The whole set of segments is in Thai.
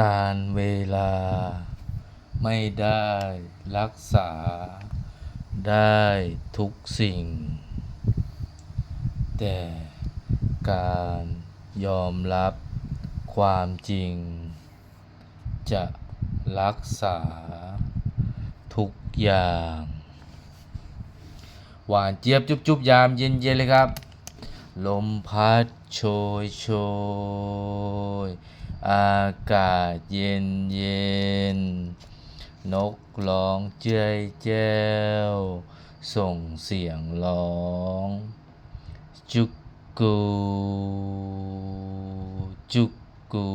การเวลาไม่ได้รักษาได้ทุกสิ่ง แต่การยอมรับความจริง จะรักษาทุกอย่าง หวานเจี๊ยบจุบจุบยามเย็นเย็นๆเลยครับ ลมพัดโชยโชย อากาศเย็นเย็น นกร้องเจ้ยแจ้ว ส่งเสียงร้อง จุกกูจุกกู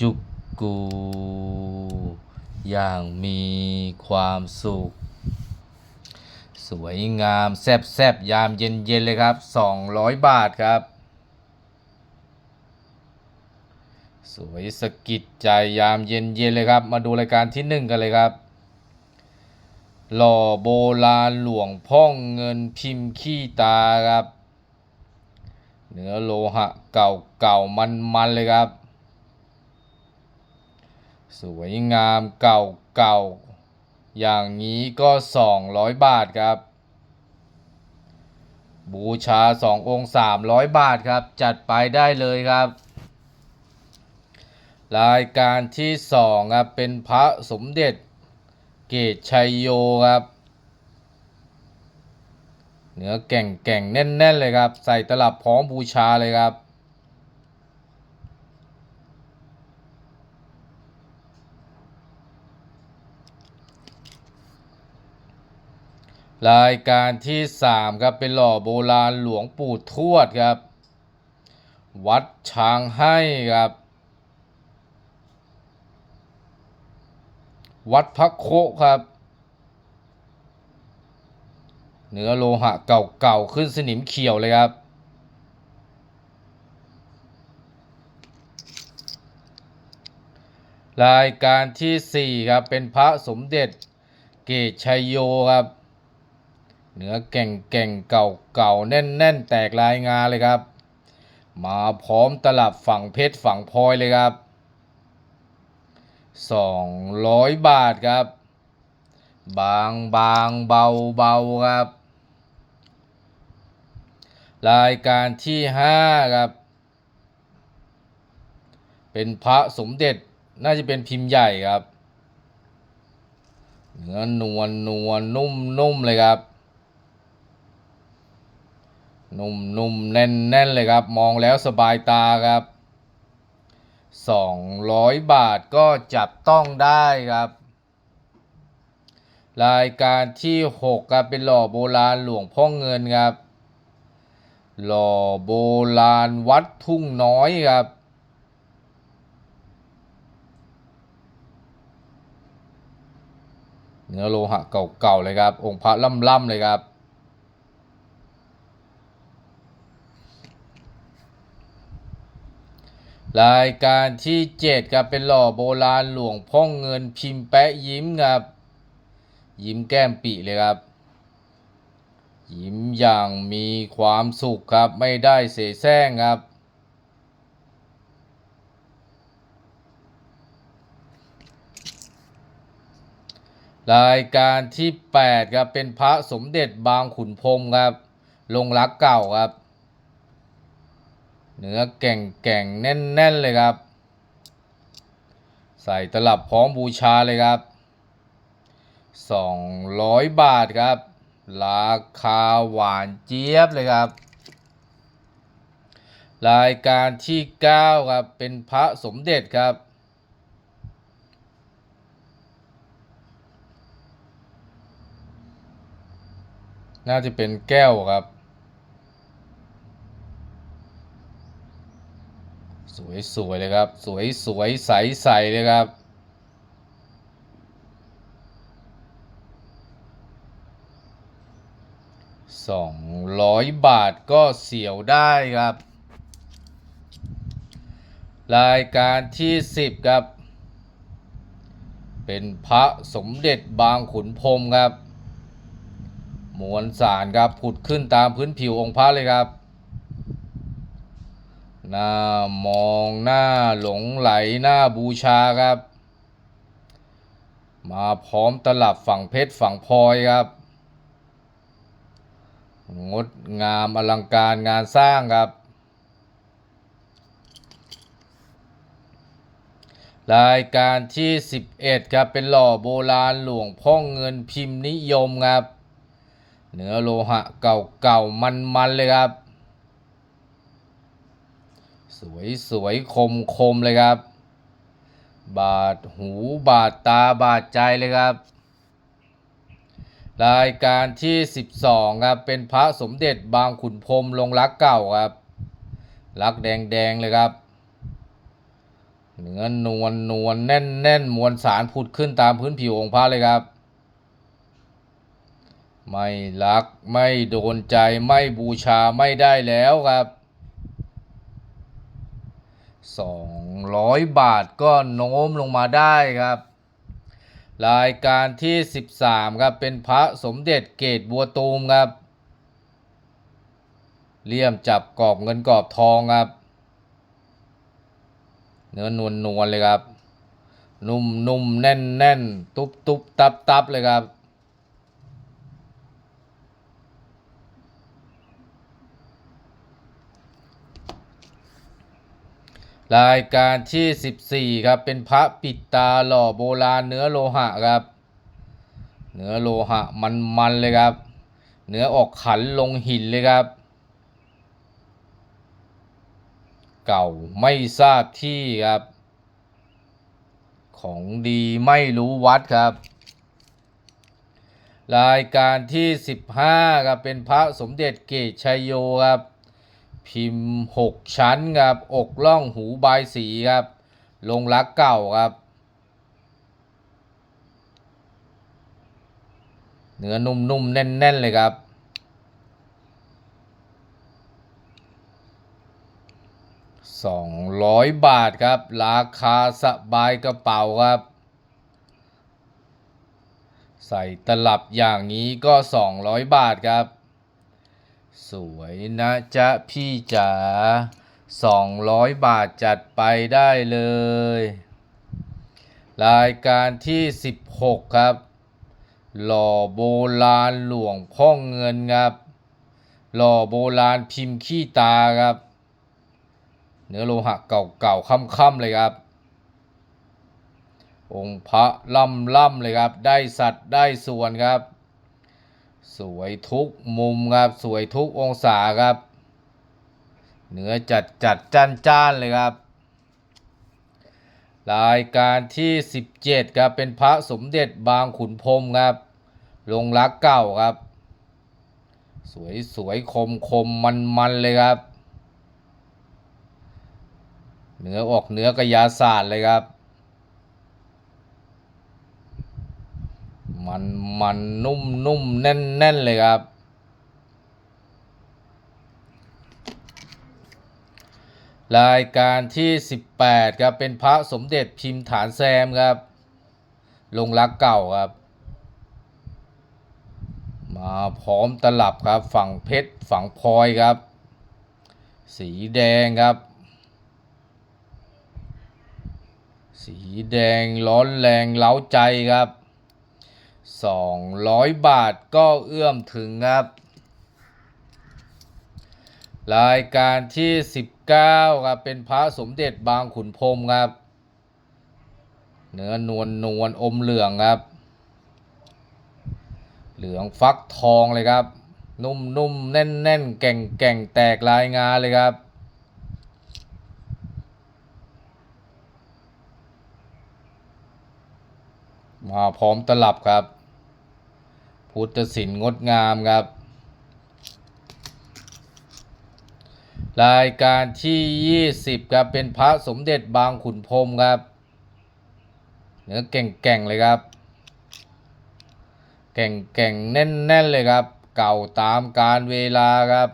จุกกู อย่างมีความสุข สวยงามแซบแซบยามเย็นเย็นเลยครับ 200 บาทครับ สวยสะกิดใจยามเย็นเย็นเลยครับ มาดูรายการที่หนึ่งกันเลยครับ หล่อโบราณหลวงพ่องเงินพิมพ์ขี้ตาครับเนื้อโลหะเก่าเก่ามันมันเลยครับ สวยงามเก่าเก่าอย่างนี้ก็สองร้อยบาทครับ บูชาสององค์สามร้อยบาทครับ จัดไปได้เลยครับ รายการที่สองครับเป็นพระสมเด็จเกตชัยโยครับเนื้อแก่งแก่งแน่น ๆ เลยครับ ใส่ตลับพร้อมบูชาเลยครับ รายการที่สามครับ เป็นหล่อโบราณหลวงปู่ทวดครับ วัดช้างให้ครับ วัดพระโคครับ เนื้อโลหะเก่าๆ ขึ้นสนิมเขียวเลยครับ รายการที่สี่ครับ เป็นพระสมเด็จเกตชัยโยครับ เนื้อแก่งแก่งๆเก่าเก่าๆแน่นแน่นๆ แตกลายงาเลยครับ มาพร้อมตลับฝั่งเพชรฝั่งพลอยเลยครับ สองร้อยบาทครับ บางบางเบาเบาครับ รายการที่ห้าครับ เป็นพระสมเด็จน่าจะเป็นพิมพ์ใหญ่ครับ เนื้อนวลนวลนุ่มนุ่มเลยครับ นุ่มนุ่มแน่นแน่นเลยครับ มองแล้วสบายตาครับ สองร้อยบาทก็จับต้องได้ครับ รายการที่หกครับ เป็นหล่อโบราณหลวงพ่อเงินครับ หล่อโบราณวัดทุ่งน้อยครับเนื้อโลหะเก่าๆเลยครับ องค์พระล่ำๆเลยครับ รายการที่เจ็ดครับเป็นหล่อโบราณหลวงพ่อเงินพิมพ์แปะยิ้มครับ ยิ้มแก้มปีเลยครับ ยิ้มอย่างมีความสุขครับไม่ได้เสแสร้งครับ รายการที่แปดครับเป็นพระสมเด็จบางขุนพรมครับ ลงรักเก่าครับ เนื้อแก่งแก่งๆแน่นแน่น ๆ เลยครับ ใส่ตลับพร้อมบูชาเลยครับสองร้อยบาทครับ ราคาหวานเจี๊ยบเลยครับ รายการที่เก้าครับ เป็นพระสมเด็จครับน่าจะเป็นแก้วครับ สวยสวยเลยครับ สวยสวยใสใสเลยครับ สองร้อยบาทก็เสียวได้ครับ รายการที่สิบครับ เป็นพระสมเด็จบางขุนพรมครับ มวลสารครับผุดขึ้นตามพื้นผิวองค์พระเลยครับ หน้ามองหน้าหลงไหลหน้าบูชาครับ มาพร้อมตลับฝั่งเพชรฝั่งพลอยครับ งดงามอลังการงานสร้างครับ รายการที่ 11 ครับเป็นหล่อโบราณหลวงพ่อเงินพิมพ์นิยมครับ เนื้อโลหะเก่าๆมันๆเลยครับ วยสวยคมคมๆเลยครับ บาดหูบาดตาบาดใจเลยครับ รายการที่ 12 ครับ เป็นพระสมเด็จบางขุนพรมลงรักเก่าครับ รักแดงๆเลยครับ เนื้อนวลนวลแน่นแน่นมวลสารผุดขึ้นตามพื้นผิวองค์พระเลยครับไม่รักไม่โดนใจไม่บูชาไม่ได้แล้วครับ 200 บาทก็โน้มลงมาได้ครับ รายการที่ 13 ครับ เป็นพระสมเด็จเกตบัวตูมครับเลี่ยมจับกรอบเงินกรอบทองครับ เนื้อนวลนวลเลยครับ นุ่มนุ่มแน่นแน่นตุบตุบตับตับเลยครับ รายการที่ 14 ครับ เป็นพระปิดตาหล่อโบราณเนื้อโลหะครับ เนื้อโลหะมันๆเลยครับ เนื้อออกขันลงหินเลยครับ เก่าไม่ทราบที่ครับ ของดีไม่รู้วัดครับ รายการที่ 15 ครับ เป็นพระสมเด็จเกตชัยโยครับ พิมพ์ 6 ชั้นครับอกล่องหูบายสีครับ ลงรักเก่าครับ เนื้อนุ่มๆ แน่น ๆ เลยครับ 200 บาทครับ ราคาสบายกระเป๋าครับ ใส่ตลับอย่างนี้ก็ 200 บาทครับ สวยนะจ๊ะพี่จ๋า200บาทจัดไปได้เลย รายการที่16ครับ หล่อโบราณหลวงพ่อเงินครับ หล่อโบราณพิมพ์ขี้ตาครับ เนื้อโลหะเก่าๆค่ำๆเลยครับ องค์พระล่ำๆเลยครับ ได้สัตว์ได้ส่วนครับ สวยทุกมุมครับ สวยทุกองศาครับเนื้อจัดจัดจ้านจ้านๆเลยครับ รายการที่ 17ครับเป็นพระสมเด็จบางขุนพรมครับ ลงรักเก่าครับ สวยสวยคมคมมันมันๆเลยครับ เนื้อออกเนื้อกระยาศาสตร์เลยครับ มันมันนุ่มนุ่มแน่นแน่นเลยครับ รายการที่ 18ครับเป็นพระสมเด็จพิมพ์ฐานแซมครับ ลงรักเก่าครับ มาพร้อมตลับครับ ฝั่งเพชรฝั่งพลอยครับ สีแดงครับสีแดงร้อนแรงเล้าใจครับ 200 บาทก็เอื้อมถึงครับ รายการที่ 19ครับเป็นพระสมเด็จบางขุนพรมครับ เนื้อนวลนวลอมเหลืองครับ เหลืองฟักทองเลยครับ นุ่มนุ่มแน่นแน่นแก่งแก่งแตกลายงาเลยครับมาพร้อมตลับครับ พุทธศิลป์งดงามครับ รายการที่ 20ครับเป็นพระสมเด็จบางขุนพรมครับเนื้อเก่งๆเลยครับเก่งๆแน่นๆเลยครับ เก่าตามการเวลาครับ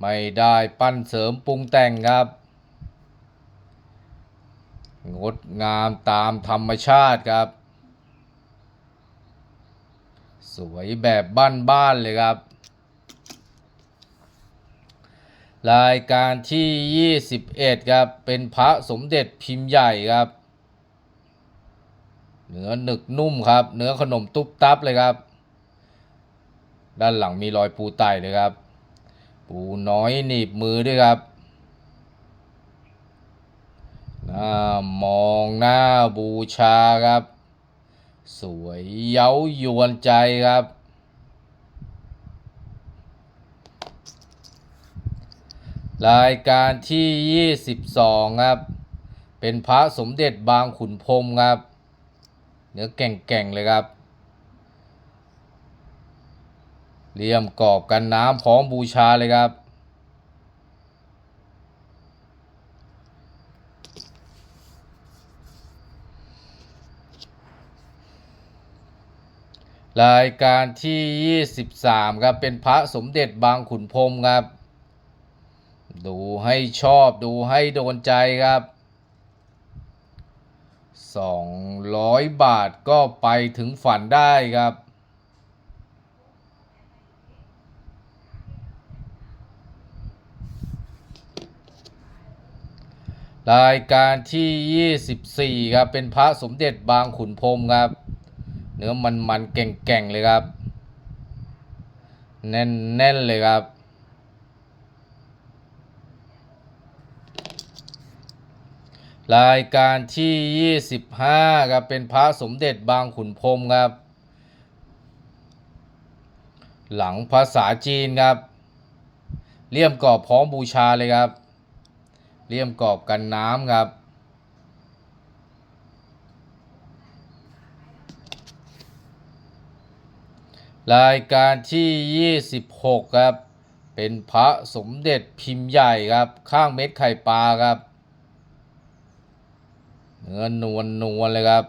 ไม่ได้ปั้นเสริมปรุงแต่งครับงดงามตามธรรมชาติครับ สวยแบบบ้านๆเลยครับ รายการที่ 21 ครับ เป็นพระสมเด็จพิมพ์ใหญ่ครับ เนื้อหนึกนุ่มครับ เนื้อขนมตุ๊บตับเลยครับ ด้านหลังมีรอยปูไตเลยครับ ปูน้อยหนีบมือด้วยครับหน้ามองหน้าบูชาครับ สวยเย้ายวนใจครับ รายการที่ 22 ครับ เป็นพระสมเด็จบางขุนพรมครับ เนื้อแก่งๆเลยครับเหลี่ยมกรอบกันน้ำพร้อมบูชาเลยครับ รายการที่ 23 ครับ เป็นพระสมเด็จบางขุนพรมครับ ดูให้ชอบดูให้โดนใจครับ 200 บาทก็ไปถึงฝันได้ครับ รายการที่ 24 ครับ เป็นพระสมเด็จบางขุนพรมครับ เนื้อมันมันๆแก่งๆเลยครับแน่นแน่นๆเลยครับ รายการที่ 25ครับเป็นพระสมเด็จบางขุนพรมครับ หลังภาษาจีนครับ เลี่ยมกรอบพร้อมบูชาเลยครับ เลี่ยมกรอบกันน้ำครับ รายการที่ 26 ครับ เป็นพระสมเด็จพิมพ์ใหญ่ครับ ข้างเม็ดไข่ปลาครับ เนื้อนวลนวลเลยครับ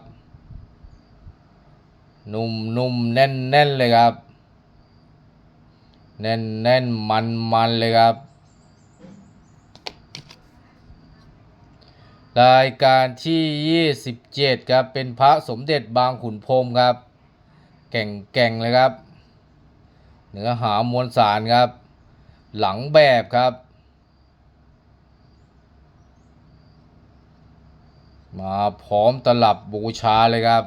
นุ่มนุ่มแน่นแน่นเลยครับ แน่นแน่นมันมันเลยครับ รายการที่ 27 ครับ เป็นพระสมเด็จบางขุนพรมครับ แก่งแก่งเลยครับ เนื้อหามวลสารครับ หลังแบบครับ มาพร้อมตลับบูชาเลยครับ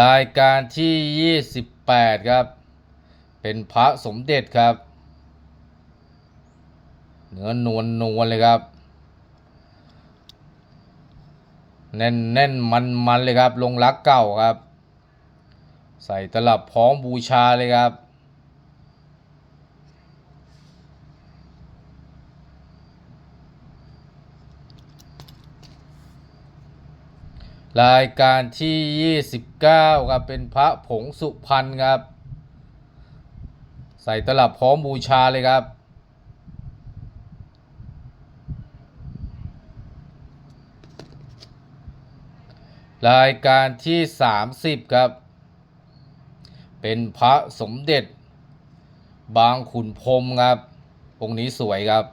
รายการที่ 28 ครับ เป็นพระสมเด็จครับ เนื้อนวลนวลเลยครับ แน่นแน่นมันมันเลยครับ ลงรักเก่าครับ ใส่ตลับพร้อมบูชาเลยครับรายการที่ 29 ครับ เป็นพระผงสุพรรณครับ ใส่ตลับพร้อมบูชาเลยครับ รายการที่ 30 ครับ เป็นพระสมเด็จ บางขุนพรมครับ องค์นี้สวยครับ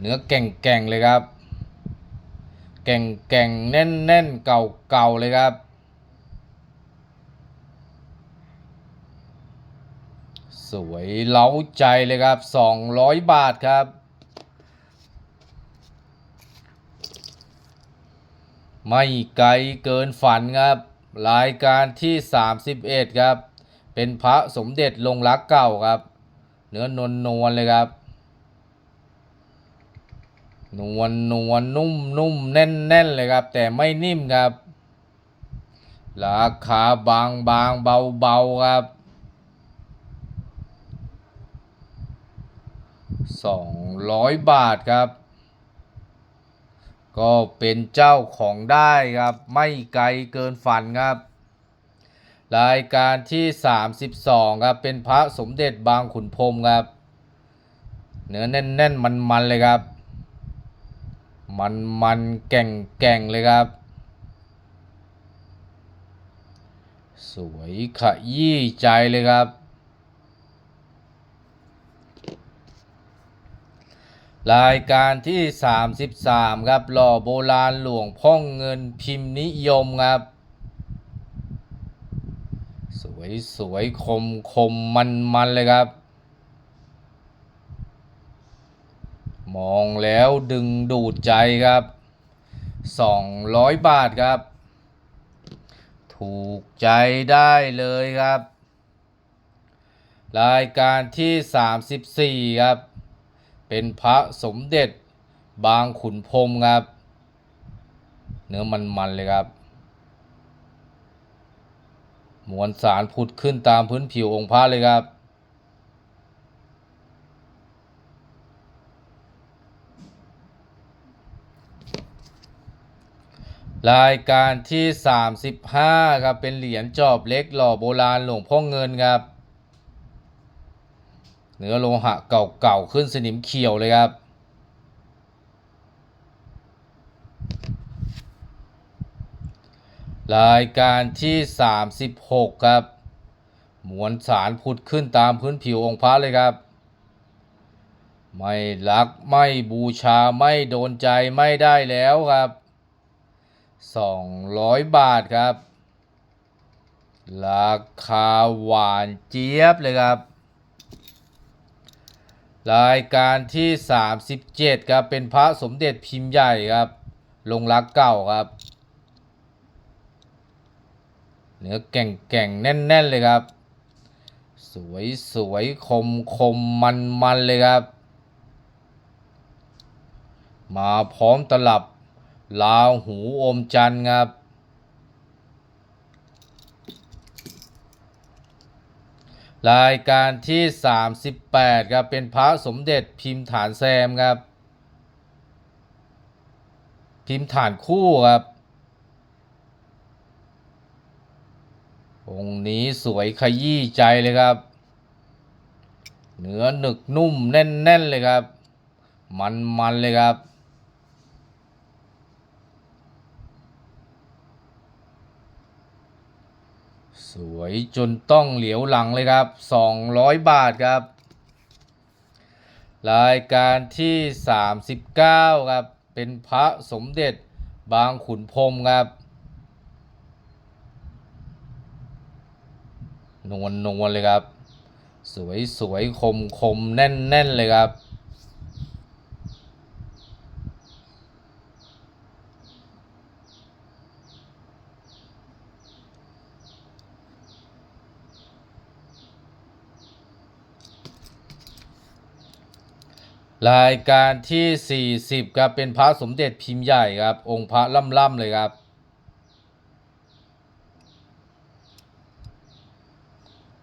เนื้อแก่งๆเลยครับ แก่งๆแน่นๆเก่าเก่าๆเลยครับ สวยเล้าใจเลยครับ 200 บาทครับ ไม่ไกลเกินฝันครับ รายการที่ 31 ครับ เป็นพระสมเด็จลงรักเก่าครับ เนื้อนวลนวลเลยครับ นวลนวลนุ่มนุ่มแน่นแน่นเลยครับ แต่ไม่นิ่มครับ ราคาบางบางเบาเบาครับสองร้อยบาทครับ ก็เป็นเจ้าของได้ครับไม่ไกลเกินฝันครับ รายการที่ 32ครับเป็นพระสมเด็จบางขุนพรมครับ เนื้อแน่นๆมันๆเลยครับ มันๆแก่งๆเลยครับ สวยขยี้ใจเลยครับ รายการที่ 33 ครับ หล่อโบราณหลวงพ่องเงินพิมพ์นิยมครับวยสวยคมคมมันมันเลยครับ มองแล้วดึงดูดใจครับ 200 บาทครับ ถูกใจได้เลยครับ รายการที่ 34 ครับ เป็นพระสมเด็จบางขุนพรมครับ เนื้อมันๆเลยครับ มวลสารผุดขึ้นตามพื้นผิวองค์พระเลยครับ รายการที่ 35 ครับ เป็นเหรียญจอบเล็กหล่อโบราณหลวงพ่อเงินครับ เนื้อโลหะเก่าๆขึ้นสนิมเขียวเลยครับ รายการที่ 36 ครับ มวลสารผุดขึ้นตามพื้นผิวองค์พระเลยครับ ไม่รักไม่บูชาไม่โดนใจไม่ได้แล้วครับ 200 บาทครับ ราคาหวานเจี๊ยบเลยครับ รายการที่ 37ครับเป็นพระสมเด็จพิมพ์ใหญ่ครับ ลงรักเก่าครับเนื้อแก่งแก่งๆแน่น ๆ เลยครับ สวยสวยคมคมมันมันเลยครับ มาพร้อมตลับลาวหูอมจันทร์ครับ รายการที่ 38ครับเป็นพระสมเด็จพิมพ์ฐานแซมครับ พิมพ์ฐานคู่ครับองค์นี้สวยขยี้ใจเลยครับ เนื้อหนึกนุ่มแน่นๆเลยครับ มันๆเลยครับ สวยจนต้องเหลียวหลังเลยครับ 200 บาทครับ รายการที่ 39 ครับ เป็นพระสมเด็จบางขุนพรมครับ นวลนวลเลยครับ สวยสวยคมคมแน่นแน่นเลยครับ รายการที่ 40ครับเป็นพระสมเด็จพิมพ์ใหญ่ครับ องค์พระล่ำๆเลยครับ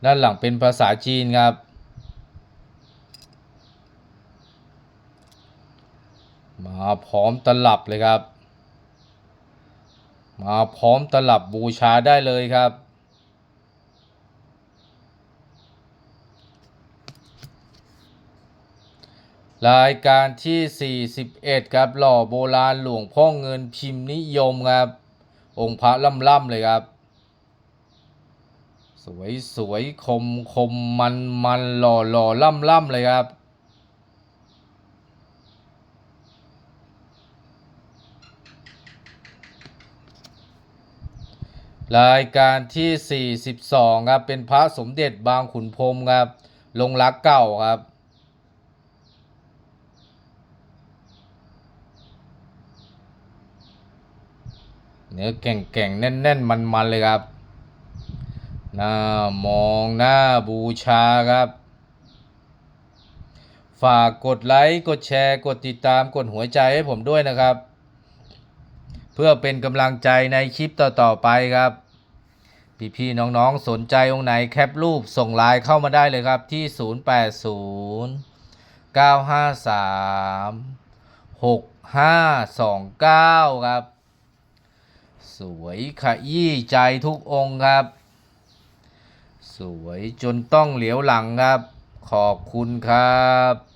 ด้านหลังเป็นภาษาจีนครับ มาพร้อมตลับเลยครับ มาพร้อมตลับบูชาได้เลยครับ รายการที่ 41 ครับ หล่อโบราณหลวงพ่อเงินพิมพ์นิยมครับ องค์พระล่ำๆเลยครับ สวยสวยคมคมมันมันหล่อหล่อล่ำล่ำเลยครับ รายการที่ 42 ครับ เป็นพระสมเด็จบางขุนพรมครับ ลงรักเก่าครับ เนื้อแก่งแก่งๆแน่นแน่นมันมันๆ เลยครับหน้ามองหน้าบูชาครับ ฝากกดไลค์ กดแชร์ กดติดตาม กดหัวใจให้ผมด้วยนะครับ เพื่อเป็นกำลังใจในคลิปต่อๆไปครับ พี่ๆ น้องๆ สนใจองค์ไหนแคปรูปส่งไลน์เข้ามาได้เลยครับที่ 080 953 6529 ครับ สวยขยี้ใจทุกองค์ครับ สวยจนต้องเหลียวหลังครับ ขอบคุณครับ